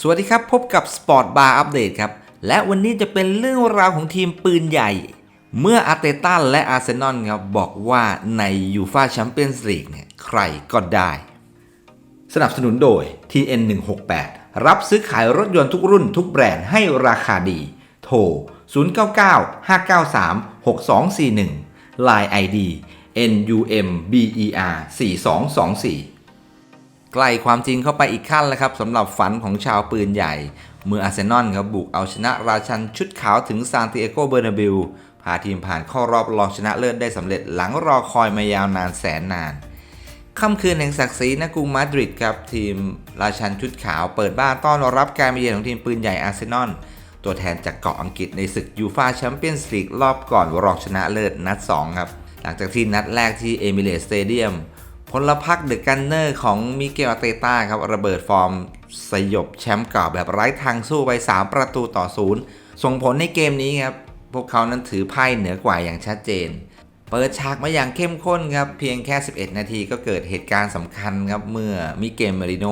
สวัสดีครับ พบกับ Sport Bar Update ครับ และวันนี้จะเป็นเรื่องราวของทีมปืนใหญ่ เมื่ออาร์เตต้าและอาร์เซนอลครับ บอกว่าในยูฟาแชมเปี้ยนส์ลีกเนี่ยใครก็ได้ สนับสนุนโดย TN 1 6 8 รับซื้อขายรถยนต์ทุกรุ่นทุกแบรนด์ให้ราคาดี โทร 099 593 6241 Line ID NUMBER 4224 ใกล้ความจริงเข้าไปอีกขั้นแล้วครับสำหรับฝันของชาวปืนใหญ่ เมื่ออาร์เซนอลครับบุกเอาชนะราชันชุดขาวถึงซานติเอโกเบอร์นาบิลพาทีมผ่านเข้ารอบรองชนะเลิศได้สำเร็จหลังรอคอยมายาวนานแสนนานค่ำคืนแห่งศักดิ์ศรีณกรุงมาดริดครับทีมราชันชุดขาวเปิดบ้านต้อนรับการมาเยือนของทีมปืนใหญ่อาร์เซนอลตัวแทนจากเกาะอังกฤษในศึกยูฟาแชมเปี้ยนส์ลีกรอบก่อนรองชนะเลิศนัด 2 ครับ หลังจากที่นัดแรกที่เอมิเรตสเตเดียม พลพักเดอะกันเนอร์ของมิเกลอารเตต้าครับระเบิดฟอร์ม สยบแชมป์เก่าแบบไร้ทางสู้ไป 3 ประตูต่อศูนย์ส่งผลในเกมนี้ครับ พวกเขานั้นถือไพ่เหนือกว่าอย่างชัดเจน เปิดฉากมาอย่างเข้มข้นครับ เพียงแค่ 11 นาทีก็เกิดเหตุการณ์สำคัญครับ เมื่อมิเกลเมริโน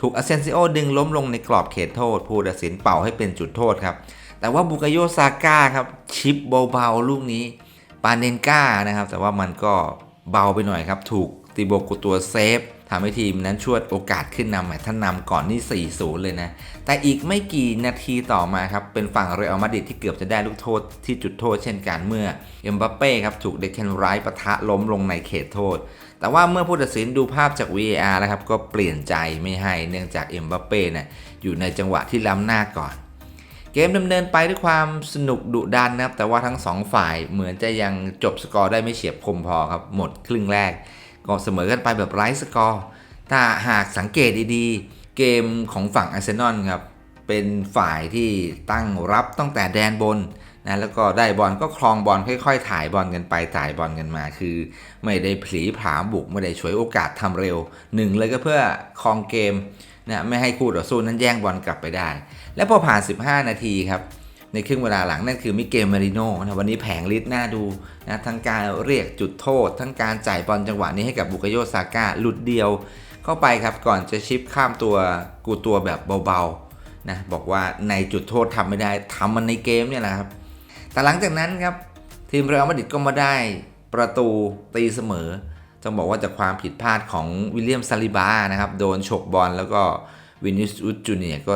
ถูกอาเซนซิโอดึงล้มลงในกรอบเขตโทษ ผู้ตัดสินเป่าให้เป็นจุดโทษครับแต่ว่าบุกโยซาก้าครับชิปเบาๆลูกนี้ปาเนนก้านะครับแต่ว่ามันก็เบาไปหน่อยครับ ถูก ติโบกุตัวเซฟทำให้ทีมนั้นชวดโอกาสขึ้นนำแหมท่านนำก่อนนี่ 4-0 เลยนะ แต่อีกไม่กี่นาทีต่อมาครับ เป็นฝั่งเรอัลมาดริดที่เกือบจะได้ลูกโทษที่จุดโทษเช่นกันเมื่อ เอ็มบัปเป้ครับถูกเดคเคนไรท์ปะทะล้มลงในเขตโทษ แต่ว่าเมื่อผู้ตัดสินดูภาพจาก VAR แล้วครับ ก็เปลี่ยนใจไม่ให้เนื่องจากเอ็มบัปเป้นะอยู่ในจังหวะที่ล้ำหน้าก่อน เกมดำเนินไปด้วยความสนุกดุดันนะครับแต่ว่าทั้งสองฝ่ายเหมือนจะยังจบสกอร์ได้ไม่เฉียบคมพอครับหมดครึ่งแรก ก็เสมอกันไปแบบไร้สกอร์ถ้าหากสังเกตดีๆ เกมของฝั่งอาร์เซนอลครับ เป็นฝ่ายที่ตั้งรับตั้งแต่แดนบนนะแล้วก็ได้บอลก็ครองบอลค่อย ๆ ถ่ายบอลกันไปถ่ายบอลกันมา คือ ไม่ได้ผลีผลาบุกไม่ได้ฉวยโอกาสทำเร็วหนึ่งเลยก็เพื่อครองเกมนะไม่ให้คู่ต่อสู้นั้นแย่งบอลกลับไปได้ และพอผ่าน 15 นาทีครับ ในครึ่งเวลาหลังนั่นคือมิเกลมาริโนนะวันนี้แผงฤทธิ์น่าดูนะทั้งการเรียกจุดโทษ ทั้งการจ่ายบอลจังหวะนี้ให้กับบุกโยซาก้าหลุดเดียว เข้าไปครับก่อนจะชิปข้ามตัวกูตัวแบบเบาๆนะบอกว่าในจุดโทษทำไม่ได้ทำมันในเกมเนี่ยแหละครับแต่หลังจากนั้นครับทีมเรอัลมาดริดก็มาได้ประตูตีเสมอต้องบอกว่าจากความผิดพลาดของวิลเลียมซาลิบานะครับโดนฉกบอลแล้วก็วินิสอุสจูเนียก็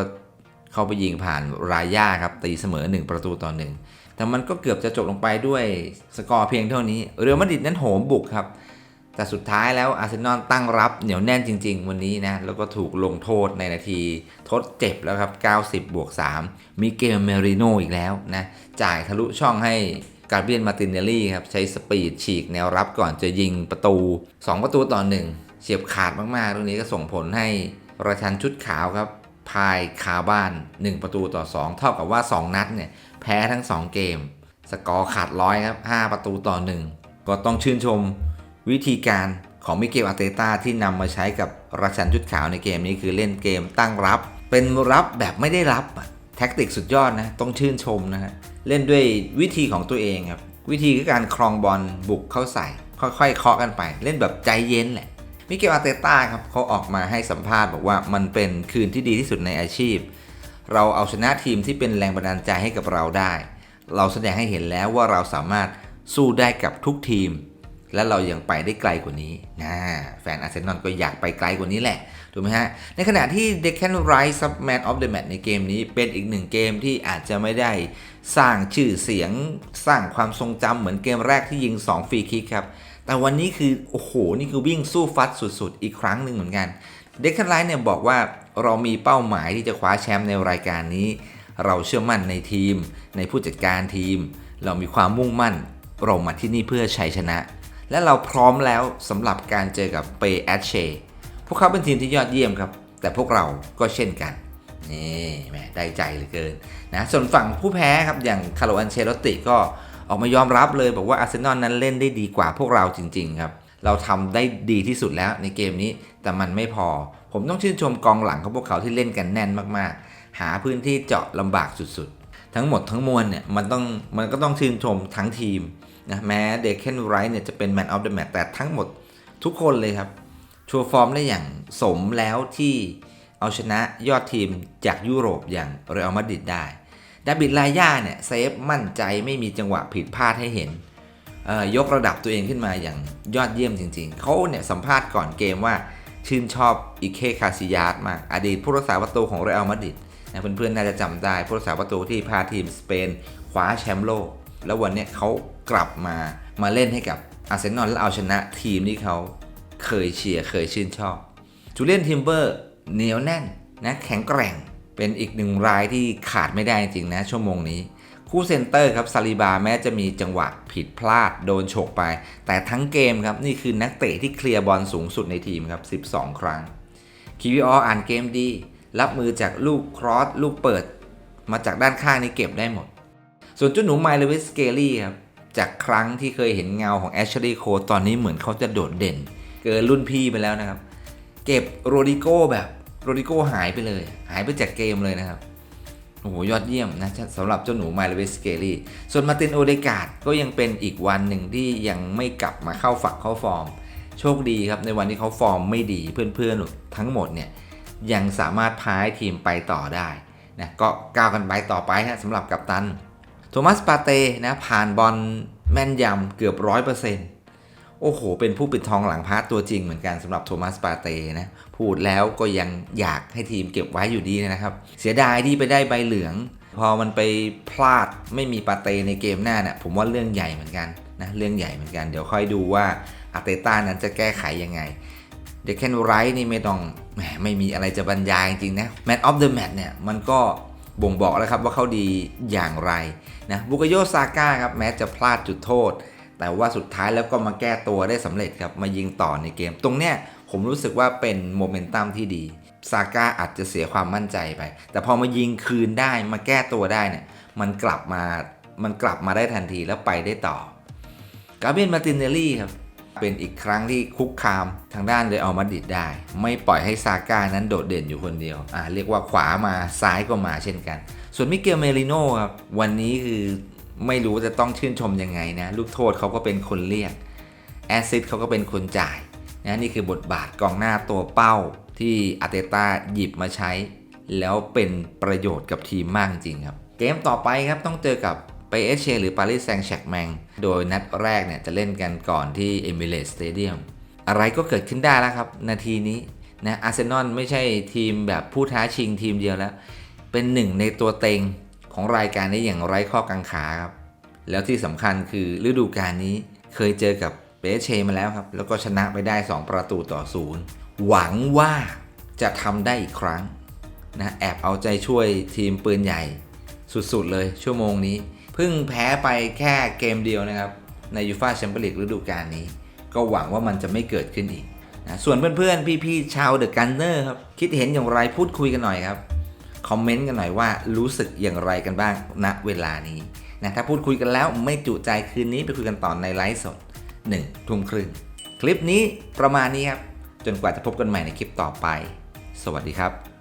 เข้าไปยิงผ่านราย่าครับตีเสมอ 1 ประตูต่อหนึ่งแต่มันก็เกือบจะจบลงไปด้วยสกอร์เพียงเท่านี้ เรือมาดริดนั้นโหมบุกครับ แต่สุดท้ายแล้วอาร์เซนอลตั้งรับเหนียวแน่นจริง ๆ วันนี้นะ แล้วก็ถูกลงโทษในนาทีทดเจ็บแล้วครับ 90 บวก 3 มีเกลเมริโนอีกแล้วนะ จ่ายทะลุช่องให้กาเบียนมาตินเนลลี่ครับ ใช้สปีดฉีกแนวรับก่อนจะยิงประตู 2 ประตูต่อหนึ่งเฉียบขาดมากๆตรงนี้ก็ส่งผลให้ประชันชุดขาวครับ พายคาบ้าน 1 ประตูต่อ 2 เท่ากับว่า 2 นัดเนี่ยแพ้ทั้ง 2 เกม สกอร์ขาดร้อยครับ 5 ประตูต่อ 1 ก็ต้องชื่นชมวิธีการของมิเกลอารเตต้าที่นำมาใช้กับราชันชุดขาวในเกมนี้คือเล่นเกมตั้งรับ เป็นรับแบบไม่ได้รับแท็กติกสุดยอดนะ ต้องชื่นชมนะฮะเล่นด้วยวิธีของตัวเองครับ วิธีคือการครองบอลบุกเข้าใส่ ค่อยๆเคาะกันไป เล่นแบบใจเย็นแหละ มิเกลอาร์เตต้าครับเขาออกมาให้สัมภาษณ์บอกว่ามันเป็นคืนที่ดีที่สุดในอาชีพ เราเอาชนะทีมที่เป็นแรงบันดาลใจให้กับเราได้ เราแสดงให้เห็นแล้วว่าเราสามารถสู้ได้กับทุกทีม และเรายังไปได้ไกลกว่านี้นะแฟนอาร์เซนอลก็อยากไปไกลกว่านี้แหละถูกไหมฮะ ในขณะที่เดคแคนไรส์ซับแมนออฟเดอะแมตในเกมนี้เป็นอีกหนึ่งเกมที่อาจจะไม่ได้สร้างชื่อเสียง สร้างความทรงจำเหมือนเกมแรกที่ยิง 2 ฟรีคิกครับ แต่วันนี้คือ โอ้โห นี่คือวิ่งสู้ฟัดสุดๆ อีกครั้งหนึ่งเหมือนกัน เดคแคนไรส์เนี่ยบอกว่าเรามีเป้าหมายที่จะคว้าแชมป์ในรายการนี้ เราเชื่อมั่นในทีม ในผู้จัดการทีม เรามีความมุ่งมั่น เรามาที่นี่เพื่อชัยชนะ และเราพร้อมแล้วสำหรับการเจอกับเปแอชเชพวกเขาเป็นทีมที่ยอดเยี่ยมครับ แต่พวกเราก็เช่นกันนี่แหมได้ใจเหลือเกินนะส่วนฝั่งผู้แพ้ครับอย่างคาร์โลอันเชลติก็ ออกมายอมรับเลยบอกว่าอาร์เซนอลนั้นเล่นได้ดีกว่าพวกเราจริง ๆ ครับ เราทำได้ดีที่สุดแล้วในเกมนี้แต่มันไม่พอ ผมต้องชื่นชมกองหลังของพวกเขาที่เล่นกันแน่นมากๆ หาพื้นที่เจาะลำบากสุดๆ ทั้งหมดทั้งมวลเนี่ยมันต้องมันก็ต้องชื่นชมทั้งทีมนะแม้เดคเคนไรท์เนี่ยจะเป็นแมนออฟเดอะแมตแต่ทั้งหมดทุกคนเลยครับโชว์ฟอร์มได้อย่างสมแล้วที่เอาชนะยอดทีมจากยุโรปอย่างเรอัลมาดริดได้ ดาบิดลายาเนี่ยเซฟมั่นใจไม่มีจังหวะผิดพลาดให้เห็น ยกระดับตัวเองขึ้นมาอย่างยอดเยี่ยมจริง ๆ เขาเนี่ยสัมภาษณ์ก่อนเกมว่าชื่นชอบอิเคคาซิยาสมาก อดีตผู้รักษาประตูของเรอัลมาดริดนะเพื่อนๆน่าจะจำได้ผู้รักษาประตูที่พาทีมสเปนคว้าแชมป์โลก แล้ววันนี้เขากลับมามาเล่นให้กับอาร์เซนอลและเอาชนะทีมที่เขาเคยเชียร์เคยชื่นชอบจูเลียนทิมเบอร์เหนียวแน่นนะแข็งแกร่ง เป็นอีกหนึ่งรายที่ขาดไม่ได้จริงนะชั่วโมงนี้ คู่เซนเตอร์ครับซาลิบาแม้จะมีจังหวะผิดพลาดโดนฉกไป แต่ทั้งเกมครับนี่คือนักเตะที่เคลียร์บอลสูงสุดในทีมครับ 12 ครั้งคีวิอออ่านเกมดี รับมือจากลูกครอสลูกเปิด มาจากด้านข้างนี่เก็บได้หมด ส่วนเจ้าหนูไมล์เลวิสเกลลี่ครับจากครั้งที่เคยเห็นเงาของแอชลีย์โคตอนนี้เหมือนเขาจะโดดเด่น เกินรุ่นพี่ไปแล้วนะครับ เก็บโรดิโก้แบบ โรดิโก้หายไปเลย หายไปจากเกมเลยนะครับโอ้โหยอดเยี่ยมนะสำหรับเจ้าหนูไมล์เวสเกลลี่ส่วนมาตินโอเดกาดก็ยังเป็นอีกวันหนึ่งที่ยังไม่กลับมาเข้าฝักเข้าฟอร์ม โชคดีครับในวันที่เขาฟอร์มไม่ดีเพื่อนๆทั้งหมดเนี่ยยังสามารถพาให้ทีมไปต่อได้นะก็ก้าวกันไปต่อไปฮะสำหรับกัปตัน โทมัสปาเต้นะผ่านบอลแม่นยำเกือบร้อยเปอร์เซ็นต์ โอ้โห เป็นผู้ปิดทองหลังพาร์ตตัวจริงเหมือนกันสำหรับโทมัสปาเต้นะ พูดแล้วก็ยังอยากให้ทีมเก็บไว้อยู่ดีนะครับ เสียดายที่ไปได้ใบเหลือง พอมันไปพลาดไม่มีปาเต้ในเกมหน้าเนี่ยผมว่าเรื่องใหญ่เหมือนกันนะเรื่องใหญ่เหมือนกัน เดี๋ยวค่อยดูว่าอาเตต้านั้นจะแก้ไขยังไงเดคเคนไรท์นี่ไม่ต้องแหมไม่มีอะไรจะบรรยายจริงนะแมตช์ออฟเดอะแมตช์เนี่ยมันก็บ่งบอกแล้วครับว่าเขาดีอย่างไรนะบุกโยซาก้าครับแม้จะพลาดจุดโทษ แต่ว่าสุดท้ายแล้วก็มาแก้ตัวได้สำเร็จครับมายิงต่อในเกม ตรงเนี้ยผมรู้สึกว่าเป็นโมเมนตัมที่ดีซาก้าอาจจะเสียความมั่นใจไป แต่พอมายิงคืนได้มาแก้ตัวได้เนี่ยมันกลับมามันกลับมาได้ทันทีแล้วไปได้ต่อกาเบรียนมาตินเนลลี่ครับเป็นอีกครั้งที่คุกคามทางด้านเลยเอามาดริดได้ ไม่ปล่อยให้ซาก้านั้นโดดเด่นอยู่คนเดียวอ่าเรียกว่าขวามาซ้ายก็มาเช่นกัน ส่วนมิเกลเมลิโน่ครับวันนี้คือ ไม่รู้จะต้องชื่นชมยังไงนะ ลูกโทษเขาก็เป็นคนเรียก แอซิดเขาก็เป็นคนจ่ายนะนี่คือบทบาทกองหน้าตัวเป้าที่อาร์เตต้าหยิบมาใช้ แล้วเป็นประโยชน์กับทีมมากจริงครับ เกมต่อไปครับต้องเจอกับไปเอเชหรือปารีสแซงต์แชร์กแมง โดยนัดแรกเนี่ยจะเล่นกันก่อนที่เอมิเรตสเตเดียม อะไรก็เกิดขึ้นได้แล้วครับ นาทีนี้นะอาร์เซนอลไม่ใช่ทีมแบบผู้ท้าชิงทีมเดียวแล้ว เป็นหนึ่งในตัวเต็ง ของรายการนี้อย่างไร้ข้อกังขาครับ แล้วที่สำคัญคือฤดูกาลนี้เคยเจอกับเปเชมาแล้วครับ แล้วก็ชนะไปได้ 2 ประตูต่อศูนย์หวังว่าจะทำได้อีกครั้งนะแอบเอาใจช่วยทีมปืนใหญ่ สุดๆเลยชั่วโมงนี้ เพิ่งแพ้ไปแค่เกมเดียวนะครับ ในยูฟาแชมเปี้ยนลีกฤดูกาลนี้ ก็หวังว่ามันจะไม่เกิดขึ้นอีกนะส่วนเพื่อนๆ พี่ๆ ชาวเดอะกันเนอร์ครับ คิดเห็นอย่างไรพูดคุยกันหน่อยครับ คอมเมนต์กันหน่อยว่ารู้สึกอย่างไรกันบ้างณเวลานี้นะถ้าพูดคุยกันแล้วไม่จุใจคืนนี้ไปคุยกันต่อในไลฟ์สด1ทุ่มครึ่งคลิปนี้ประมาณนี้ครับ จนกว่าจะพบกันใหม่ในคลิปต่อไป สวัสดีครับ